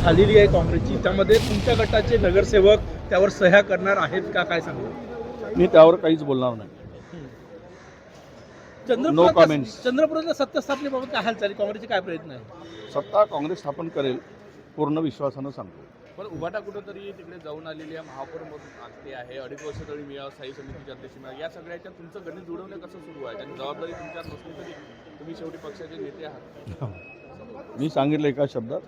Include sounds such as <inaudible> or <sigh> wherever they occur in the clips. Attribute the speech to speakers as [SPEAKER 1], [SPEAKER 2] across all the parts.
[SPEAKER 1] झालेली आहे काँग्रेसची. त्यामध्ये तुमच्या गटाचे नगरसेवक त्यावर सह्या करणार आहेत का? काय सांगू?
[SPEAKER 2] मी त्यावर काहीच बोलणार नाही. No
[SPEAKER 1] चंद्रपुरात
[SPEAKER 2] comments.
[SPEAKER 1] चंद्रपुरातल्या सत्ता स्थापनेबाबत काय हालचाली? काँग्रेसचे काय प्रयत्न आहे
[SPEAKER 2] सत्ता काँग्रेस स्थापन करेल पूर्ण विश्वासानं सांगतो.
[SPEAKER 3] पण उभाटा कुठंतरी तिकडे जाऊन आलेली आहे महापौरमधून आखते आहे अडीच वर्ष तरी मिळावं स्थायी समितीचे अध्यक्ष मिळावं. या सगळ्याच्या तुमचं गणित जुळवणं कसं सुरू आहे? आणि जबाबदारी तुमच्यात नसली तरी तुम्ही शेवटी पक्षाचे नेते आहात.
[SPEAKER 2] मी सांगितलं एका शब्दात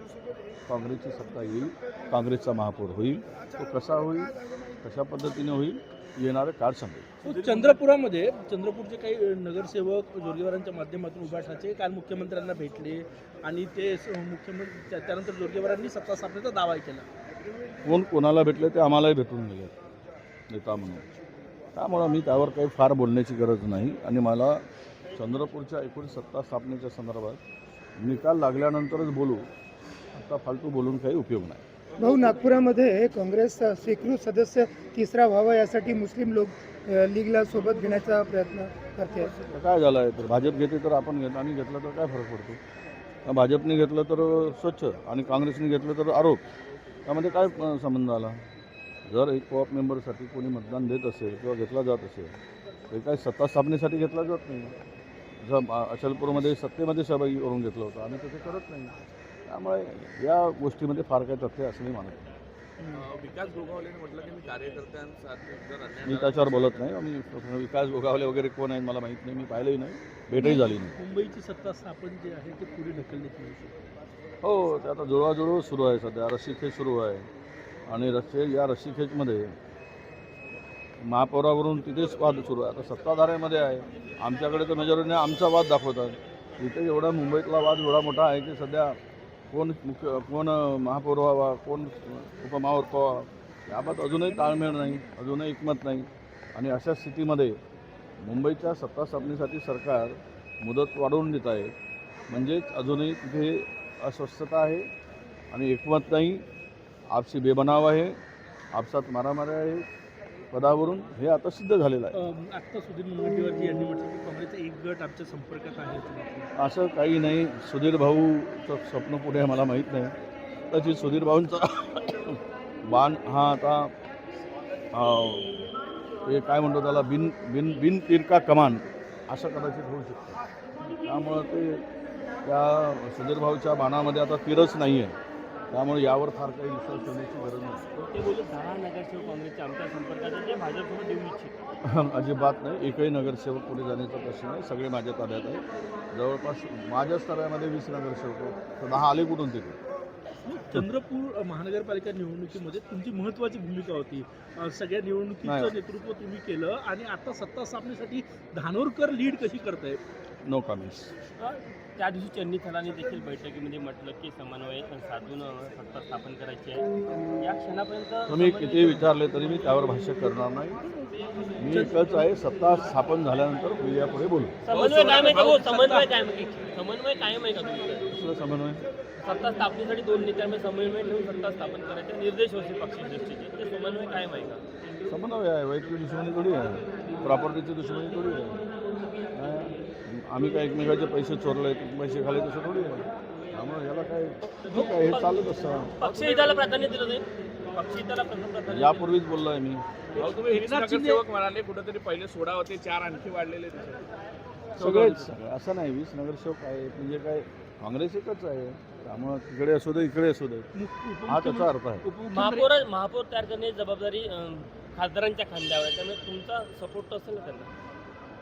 [SPEAKER 2] काँग्रेसची सत्ता येईल काँग्रेसचा महापौर होईल तो कसा होईल कशा पद्धतीने होईल येणारं काळ सांगेल.
[SPEAKER 1] चंद्रपुरामध्ये चंद्रपूरचे काही नगरसेवक जोरगेवारांच्या माध्यमातून उभाटाचे काल मुख्यमंत्र्यांना भेटले आणि ते मुख्यमंत्री त्या- त्यानंतर जोरगेवारांनी सत्ता स्थापनेचा दावा केला.
[SPEAKER 2] कोण कोणाला भेटले ते आम्हालाही भेटून गेले नेता म्हणून. त्यामुळं मी त्यावर काही फार बोलण्याची गरज नाही आणि मला चंद्रपूरच्या एकूण सत्ता स्थापनेच्या संदर्भात निकाल लागल्यानंतरच बोलू. आता फालतू बोलून काही उपयोग नाही.
[SPEAKER 4] भाऊ नागपुरामध्ये काँग्रेस स्वीकृत सदस्य तिसरा व्हावा यासाठी मुस्लिम लोक लीगला सोबत घेण्याचा प्रयत्न करते.
[SPEAKER 2] काय झालं आहे तर भाजप घेते तर आपण घेत आणि घेतलं तर काय फरक पडतो? भाजपने घेतलं तर स्वच्छ आणि काँग्रेसने घेतलं तर आरोप? त्यामध्ये काय संबंध आला? जर एक कोऑप मेंबरसाठी कोणी मतदान देत असेल किंवा घेतला जात असेल तर काय सत्ता स्थापनेसाठी घेतला जात नाही. जर अचलपूरमध्ये सत्तेमध्ये सहभागी करून घेतलं होतं आम्ही तसं करत नाही. त्यामुळे या गोष्टीमध्ये फार काही तथ्य असं मी मानत नाही.
[SPEAKER 3] विकास गोगावलेने म्हटलं की मी कार्यकर्त्यांसाठी जर अन्याय
[SPEAKER 2] मी त्याच्यावर बोलत नाही. आम्ही विकास गोगावले वगैरे कोण आहेत मला माहीत नाही. मी पाहिलंही नाही. भेटही झाली नाही.
[SPEAKER 1] मुंबईची सत्ता स्थापन जे आहे ते पुढे ढकलण्याची.
[SPEAKER 2] हो ते आता जुळवाजुळव सुरू आहे सध्या. रस्सीखेच सुरू आहे. आणि रस्सी या रस्सीखेचमध्ये महापौरावरून तिथेच वाद सुरू आहे. आता सत्ताधाऱ्यामध्ये आहे. आमच्याकडे तर मेजॉरिटीने आमचा वाद दाखवतात. इथे एवढा मुंबईतला वाद एवढा मोठा आहे की सध्या कोण मुख्य कोण महापौर व्हावा कोण उपमहापौर व्हावा याबाबत अजूनही ताळमेळ नाही अजूनही एकमत नाही. आणि अशा स्थितीमध्ये मुंबईच्या सत्ता स्थापनेसाठी सरकार मुदत वाढवून देत आहे. म्हणजेच अजूनही तिथे अस्वस्थता आहे आणि एकमत नाही. आपसी बेबनाव आहे. आपसात मारामारी आहे. पदावरून हे आता सिद्ध झालेलं आहे.
[SPEAKER 1] आत्ता सुधीर मुनगंटीवारजी यांनी म्हटलं की काँग्रेसचा एक गट आमच्या संपर्कात आहे
[SPEAKER 2] असं काही नाही. सुधीर भाऊचं स्वप्न पुढे मला माहीत नाही. त्याची सुधीर भाऊंचा बाण हा आता हे काय म्हणतो त्याला बिन बिन बिन तिरका कमान असं कदाचित होऊ शकतं. त्यामुळं ते त्या सुधीर भाऊच्या बाणामध्ये आता तिरच नाही आहे त्यामुळे यावर फार काही विश्वास ठेवण्याची गरज नाही.
[SPEAKER 5] ते बोलत दहा नगरसेवक काँग्रेसच्या आमच्या संपर्कात आहे, जे भाजपसोबत येऊ इच्छित. <laughs>
[SPEAKER 2] अजिबात नाही. एकही नगरसेवक पुढे जाण्याचा प्रश्न नाही. सगळे माझ्या ताब्यात आहे जवळपास माझ्या स्तरामध्ये वीस नगरसेवक आहेत. तर दहा आले कुठून तिथे
[SPEAKER 1] चंद्रपूर महानगरपालिका निवडणुकीमध्ये तुमची महत्त्वाची भूमिका होती. सगळ्या निवडणुकीचं. नेतृत्व तुम्ही केलं आणि आता सत्ता स्थापनेसाठी धानोरकर लीड कशी करतायत
[SPEAKER 2] नो कमेंट्स
[SPEAKER 5] त्या दिवशी चन्नी थलानी देखील बैठकीमध्ये म्हटलं की समन्वय साधून सत्ता स्थापन करायची आहे. या क्षणापर्यंत
[SPEAKER 2] तुम्ही किती विचारले तरी मी त्यावर भाष्य करणार नाही. मी एकच आहे सत्ता स्थापन झाल्यानंतर मीडियापुढे बोलू.
[SPEAKER 5] समन्वय कायम आहे का? हो समन्वय कायम आहे. समन्वय कायम आहे का तुमचं?
[SPEAKER 2] कसलं समन्वय?
[SPEAKER 5] सत्ता स्थापनेसाठी दोन नेत्यांमध्ये समन्वय ठेवून सत्ता स्थापन करायचे निर्देश होते पक्षश्रेष्ठीचे ते समन्वय कायम आहे का?
[SPEAKER 2] समन्वय आहे वैयक्तिक दुश्मनी थोडी आहे. प्रॉपर्टीची दुश्मनी थोडी आहे? आम्ही काय एकमेकाचे पैसे चोरले पैसे खाले तसं थोडी आहे. त्यामुळे याला काय ठीक आहे हे चालत असतं.
[SPEAKER 5] पक्षहिताला प्राधान्य दिलं जाईल पक्षहिताला प्रथम प्राधान्य
[SPEAKER 2] यापूर्वीच बोललो आहे मी.
[SPEAKER 3] भाऊ, तुम्ही वीस नगरसेवक म्हणाले कुठेतरी पहिले सोळा होते चार आणखी वाढलेले
[SPEAKER 2] सगळेच सगळे असं नाही वीस नगरसेवक आहे म्हणजे काय काँग्रेस एकच आहे. त्यामुळं तिकडे असू दे इकडे असू दे. हा त्याचा अर्थ आहे.
[SPEAKER 5] महापौर महापौर तयार करण्याची जबाबदारी अं, खासदारांच्या खांद्यावर आहे. त्यामुळे तुमचा सपोर्ट असेल ना त्यांना.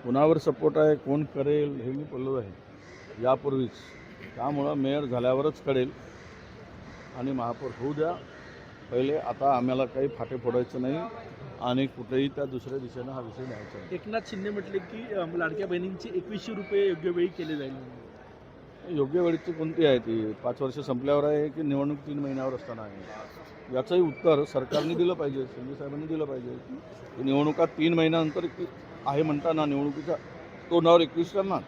[SPEAKER 2] कुणावर सपोर्ट आहे कोण करेल हे मी बोललो आहे. यापूर्वीच. त्यामुळं मेयर झाल्यावरच कळेल. आणि महापौर होऊ द्या. पहिले आता आम्हाला काही फाटे फोडायचं नाही आणि कुठेही त्या दुसऱ्या दिशेनं हा विषय न्यायचा
[SPEAKER 1] एकनाथ शिंदे म्हटले की लाडक्या बहिणींचे एकवीसशे रुपये योग्य वेळी केले जाईल.
[SPEAKER 2] योग्य वेळीची कोणती आहे ती? पाच वर्ष संपल्यावर आहे की निवडणूक तीन महिन्यावर असताना आहे? याचंही उत्तर सरकारने दिलं पाहिजे शिंदे साहेबांनी दिलं पाहिजे की निवडणुका तीन महिन्यानंतर आहे म्हणताना निवडणुकीच्या तोंडावर एकवीस करणार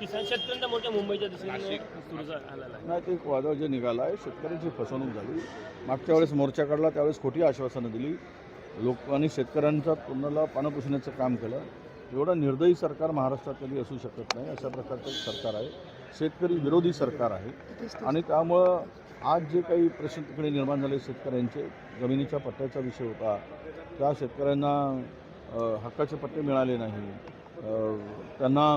[SPEAKER 5] किसान शेतकऱ्यांचा मोठ्या मुंबईच्या दिशेने सुरू
[SPEAKER 2] नाही ते एक वादळ जे निघालं आहे शेतकऱ्यांची फसवणूक झाली. मागच्या वेळेस मोर्चा काढला त्यावेळेस खोटी आश्वासनं दिली. लोकांनी शेतकऱ्यांचा तोंडाला पानं पुसण्याचं काम केलं. एवढं निर्दयी सरकार महाराष्ट्रात कधी असू शकत नाही अशा प्रकारचं एक सरकार आहे. शेतकरी विरोधी सरकार आहे. आणि त्यामुळं आज जे काही प्रश्न तिकडे निर्माण झाले शेतकऱ्यांचे जमिनीच्या पट्ट्याचा विषय होता. त्या शेतकऱ्यांना हक्काचे पट्टे मिळाले नाही. त्यांना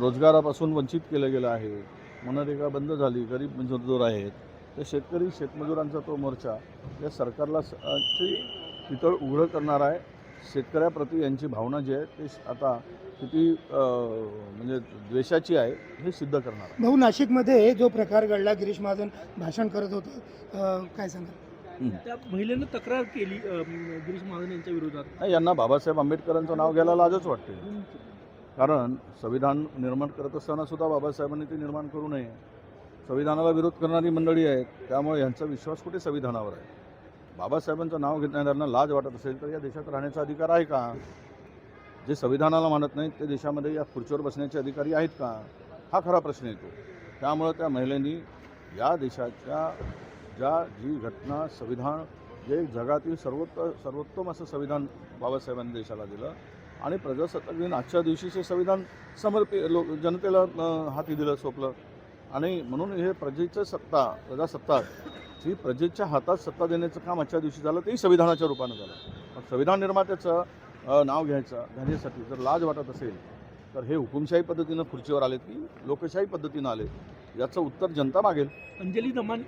[SPEAKER 2] रोजगारापासून वंचित केलं गेलं आहे. मनरेगा बंद झाली गरीब मजूर आहेत. तर शेतकरी शेतमजुरांचा तो मोर्चा या सरकारला ची पितळ उघडं करणार आहे. शेतकऱ्याप्रती यांची भावना जी आहे ते आता किती म्हणजे द्वेषाची आहे हे सिद्ध करणार
[SPEAKER 4] भाऊ नाशिकमध्ये जो प्रकार घडला गिरीश महाजन भाषण करत होतं काय सांगा
[SPEAKER 1] त्या महिलेनं तक्रार केली गिरीश महाजन यांच्या विरोधात.
[SPEAKER 2] नाही यांना बाबासाहेब आंबेडकरांचं नाव घ्यायला लाजच वाटते. कारण संविधान निर्माण करत असताना सुद्धा बाबासाहेबांनी ते निर्माण करू नये. संविधानाला विरोध करणारी मंडळी आहेत त्यामुळे यांचा विश्वास कुठे संविधानावर आहे? बाबासाहेबांचं नाव घेणाऱ्यांना लाज वाटत असेल तर या देशात राहण्याचा अधिकार आहे का? जे संविधानाला मानत नाहीत ते देशामध्ये या खुर्चीवर बसण्याचे अधिकारी आहेत का? हा खरा प्रश्न येतो. त्यामुळं त्या महिलांनी या देशाच्या ज्या जी घटना संविधान जे जगातील सर्वोत्त सर्वोत्तम असं संविधान बाबासाहेबांनी देशाला दिलं आणि प्रजासत्ताक दिन आजच्या दिवशीचे संविधान समर्पित लोक जनतेला हाती दिलं सोपलं. आणि म्हणून हे प्रजेचं सत्ता प्रजासत्ताक ही प्रजेच्या हातात सत्ता देण्याचं काम आजच्या दिवशी झालं तेही संविधानाच्या रूपानं झालं. मग संविधान निर्मात्याचं नाव घ्यायचं घेण्यासाठी जर लाज वाटत असेल तर हे हुकुमशाही पद्धतीनं खुर्चीवर आले की लोकशाही पद्धतीनं आले याचं उत्तर जनता मागेल.
[SPEAKER 1] अंजली दमान